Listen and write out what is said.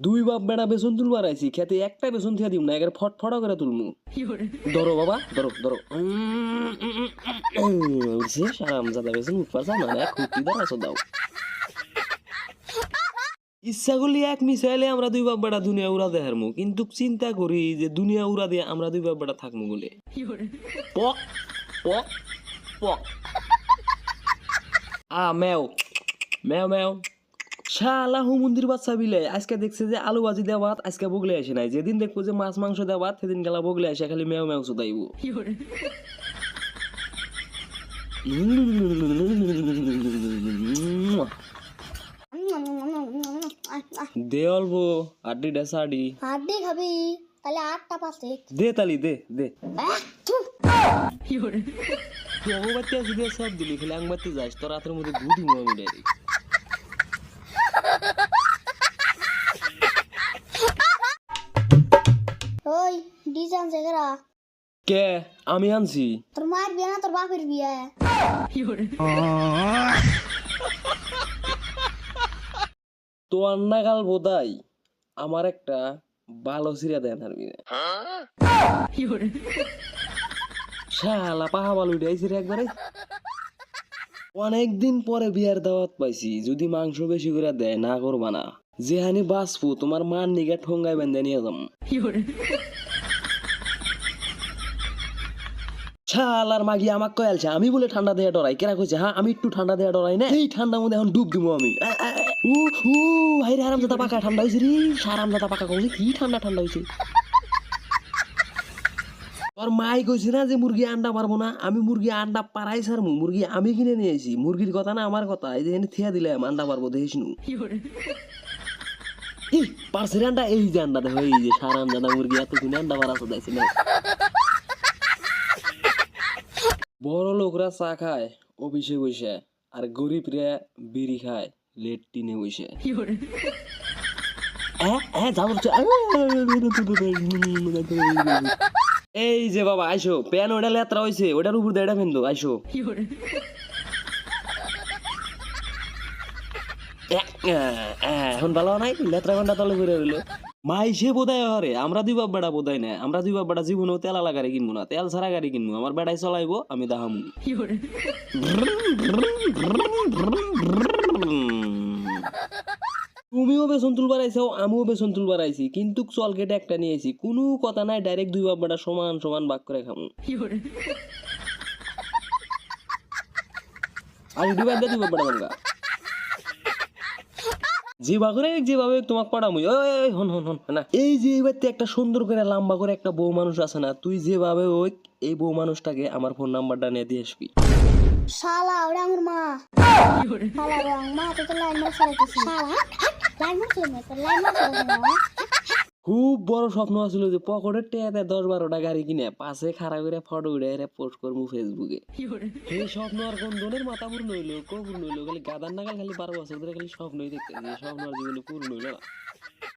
দুই বাপ বেড়া বেসন তুলবার আইছি খেতে একটা বেসন থিয়া দিম না একের ফট ফটা করে তুলমু ধরো বাবা ধরো ধরো উঠছে সারাম জাদা বেসন উঠবার চাও না খুঁটি দ্বারা দাও ইচ্ছা এক মিসাইলে আমরা দুই বাপ বেড়া দুনিয়া উড়া দেখার মু কিন্তু চিন্তা করি যে দুনিয়া উড়া দিয়ে আমরা দুই বাপ বেড়া থাকমু বলে পক পক পক আ ম্যাও ম্যাও ম্যাও শালা হুমন্দির বাচ্চা বিলে। আজকে দেখছে যে আলু ভাজি দেওয়া আজকে বগলে আসে নাই। যেদিন দেখব যে মাছ মাংস দেওয়া সেদিন গেলা বগলে আসে খালি ম্যাও ম্যাও শুধাইব দে অল্প আড্ডি ডেসাডি হাড্ডি। খাবি তাহলে আটটা পাশে দে তালি দে দে। তুই অগবাতি দিয়ে সব দিলি খেলে আংবাতি যাস তোর রাতের মধ্যে ঘুটি আমি ডাইরেক্ট কে? আমি আনছি। তোর মায়ের বিয়ে না তোর বাপের বিয়ে। তো আন্নাকাল বোধাই আমার একটা ভালো সিরা দেন আর বিনে শালা পাহা বালু উঠাইছি রে একবারে। অনেকদিন পরে বিয়ার দাওয়াত পাইছি যদি মাংস বেশি করে দেয় না করবা না। যেহানি বাঁচবো তোমার মান নিগে ঠোঙ্গাই বেঁধে নিয়ে যাম। শালার মাগি আমাক কয়ালছে আমি বলে ঠান্ডা দেয়া ডরাই। কেরা কইছে হ্যাঁ আমি একটু ঠান্ডা দেয়া ডরাই না? এই ঠান্ডার মধ্যে এখন ডুব দিব আমি। উ উ হাইরে আরাম দাদা পাকা ঠান্ডা হয়েছে রে। সারাম দাদা পাকা কইছে কি ঠান্ডা ঠান্ডা হয়েছে তোর মাই কইছে না যে মুরগি আন্ডা পারব না। আমি মুরগি আন্ডা পারাই সারমু মুরগি আমি কিনে নিয়ে আইছি। মুরগির কথা না আমার কথা। এই যে এনে থিয়া দিলাম আন্ডা পারব দেখিস নু। ই পারছে রে আন্ডা। এই যে আন্ডা দেখো এই যে সারাম দাদা মুরগি এত কিনে আন্ডা পারা তো দেখছি না লোকরা চা খায় অফিসে বসে আর গরিবরা বিড়ি খায় বসে হ্যাঁ, হ্যাঁ, যা বলছো। এই যে বাবা আইসো প্যান ওটা লেত্রা হয়েছে ওটার উপর দেড়া ফেন্দো আইসো এখন ভালো নাই লেত্রা ঘণ্টা তলে ঘুরে রইল মাইসে বোধায় হরে আমরা দুই বাপ বেড়া বোধাই না আমরা দুই বাপ বেড়া জীবনেও তেল আলা গাড়ি কিনবো না তেল ছাড়া গাড়ি কিনবো আমার বেড়াই চলাইবো আমি দাহামু। তুমিও বেসন তুলবার আইসাও আমিও বেসন তুলবার আইছি কিন্তু চল কেটে একটা নিয়ে আইছি কোনো কথা নাই ডাইরেক্ট দুই বাপ বেটা সমান সমান ভাগ করে খামু। আর ইডি বাদ দুই বাপ বেটা যেভাবে করে যেভাবে তোমাকে পড়ামু ওই হন হন হন না। এই যে এবার একটা সুন্দর করে লম্বা করে একটা বউ মানুষ আছে না তুই যেভাবে ওই এই বউ মানুষটাকে আমার ফোন নাম্বারটা নিয়ে দিয়ে আসবি। শালা ওটা আমার মা। শালা রে মা তো লাইন মার চালাইতেছি শালা লাইন মার লাইন মার খুব বড় স্বপ্ন আছিল যে পকেটের টেয়াতে দশ বারোটা গাড়ি কিনে পাশে খাড়া করে ফটো উড়ে এরে পোস্ট করব ফেসবুকে এই স্বপ্ন আর কোন জনের মাথা পূর্ণ হইল কো পূর্ণ হইল খালি গাদার নাগাল খালি বারো বছর ধরে খালি স্বপ্নই দেখতে স্বপ্ন আর জীবনে পূর্ণ হইল না।